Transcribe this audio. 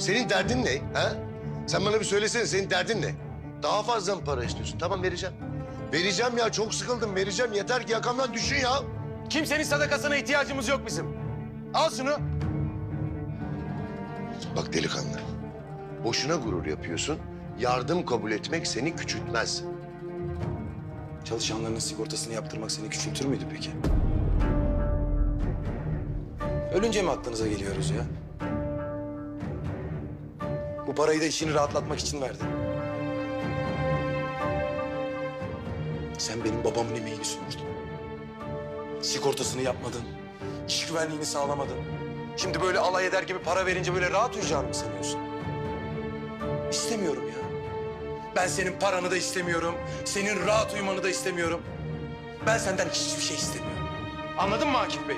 Senin derdin ne? Ha? Sen bana bir söylesene senin derdin ne? Daha fazla mı para istiyorsun? Tamam vereceğim. Vereceğim ya çok sıkıldım vereceğim. Yeter ki yakamdan düşün ya. Kimsenin sadakasına ihtiyacımız yok bizim. Al şunu. Bak delikanlı. Boşuna gurur yapıyorsun. Yardım kabul etmek seni küçültmez. Çalışanlarının sigortasını yaptırmak seni küçültür müydü peki? Ölünce mi aklınıza geliyoruz ya? Bu parayı da işini rahatlatmak için verdin. Sen benim babamın emeğini sömürdün. Sigortasını yapmadın. iş güvenliğini sağlamadın. Şimdi böyle alay eder gibi para verince böyle rahat uyuyacağını mı sanıyorsun? İstemiyorum ya. Ben senin paranı da istemiyorum. Senin rahat uyumanı da istemiyorum. Ben senden hiçbir şey istemiyorum. Anladın mı Akif Bey?